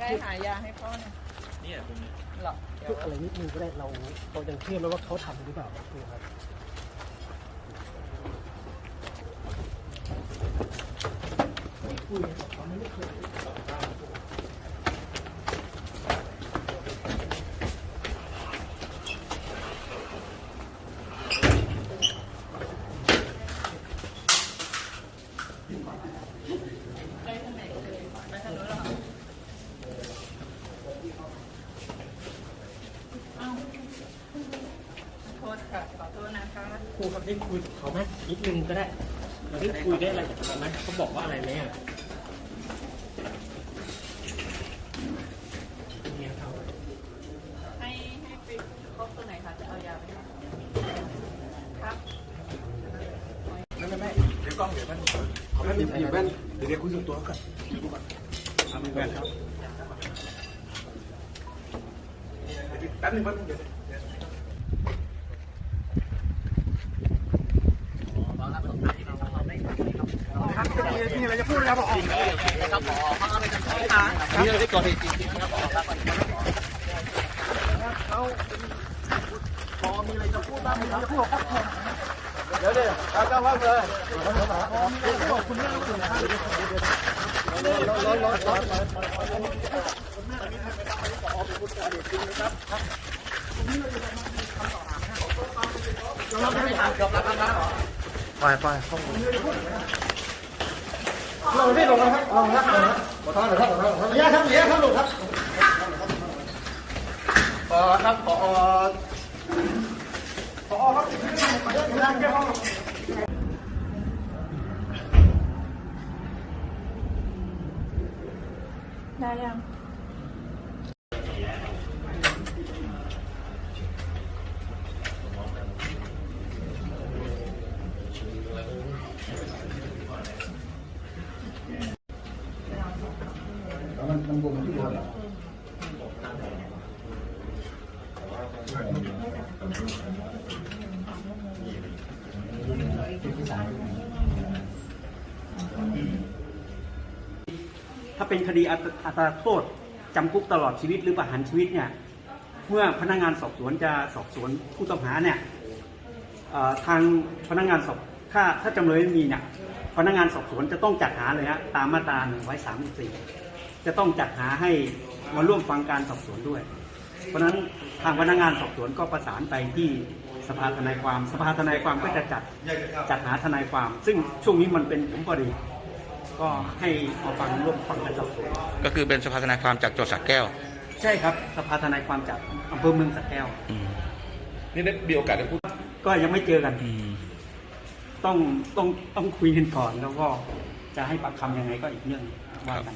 ใกล้หายาให้พ่อหน่อยเนี่ยตรงนี้หรอเดี๋ยวอะไรนิดนึงก็ได้เราเรายังเชื่อไหมว่าเขาทำหรือเปล่าครูครับเขาไปทางไหนเลยไปทางนู้นเหรอเอ้าโทษ ค่ะขอโทษนะคะครูครับได้คุยกับเขาไหมนิดนึงก็ได้เราได้คุยได้อะไรกับเขาไหมเขาบอกว่าอะไรไหมอะเนี่ยเขาให้ให้ไปพบตรงไหนคะจะเอายาไปให้ครับไม่ไม่ไม่เดี๋ยวกล้องเดี๋ยวมันขอแป๊บนึงอยู่แว่นเดี๋ยวเดี๋ยวคุยส่วนตัวก่อนดูก่อนทำแว่นครับเดี๋ยวแป๊บนึงแป๊บนึงเดี๋ยวเดี๋ยว ครับ มีอะไรจะพูดนะครับผอครับผอมีอะไรก่อเหตุจริงๆครับผอครับเขาพอมีอะไรจะพูดบ้างไหมครับจะพูดครับเดี๋ยวเดี๋ยวเอาเจ้าภาพเลยขอบคุณมากคุณนะครับร้อนร้อนร้อนร้อนเราไม่ได้ถามจบแล้วครับไปไปห้องลงที่ลงนะครับลงครับลงครับน่อยครับขอโทษขออนุ ญาตครับขออนุญาตครับลงครับขอครับขอข งงที่หัวเหรอถ้าเป็นคดีอัตราโทษจำคุกตลอดชีวิตหรือประหารชีวิตเนี่ยเมื่อพนักงานสอบสวนจะสอบสวนผู้ต้องหาเนี่ยทางพนักงานสอบถ้าถ้าจำเลยไม่มีเนี่ยพนักงานสอบสวนจะต้องจัดหาเลยฮะตามมาตรา134 จะต้องจัดหาให้มาร่วมฟังการสอบสวนด้วย เพราะฉะนั้นทางพนักงานสอบสวนก็ประสานไปที่สภาทนายความสภาทนายความก็จะจัดจัดหาทนายความ ซึ่งช่วงนี้มันเป็นผมพอดีก็ให้มาฟังร่วมฟังการสอบสวนก็คือเป็นสภาทนายความจากจังหวัดสระแก้ว ใช่ครับสภาทนายความจากอำเภอเมืองสระแก้วอืมนี่ได้มีโอกาสได้พูดก็ยังไม่เจอกันอืมต้องต้องต้องคุยกันก่อนแล้วก็จะให้ปากคำยังไงก็อีกเรื่องว่ากัน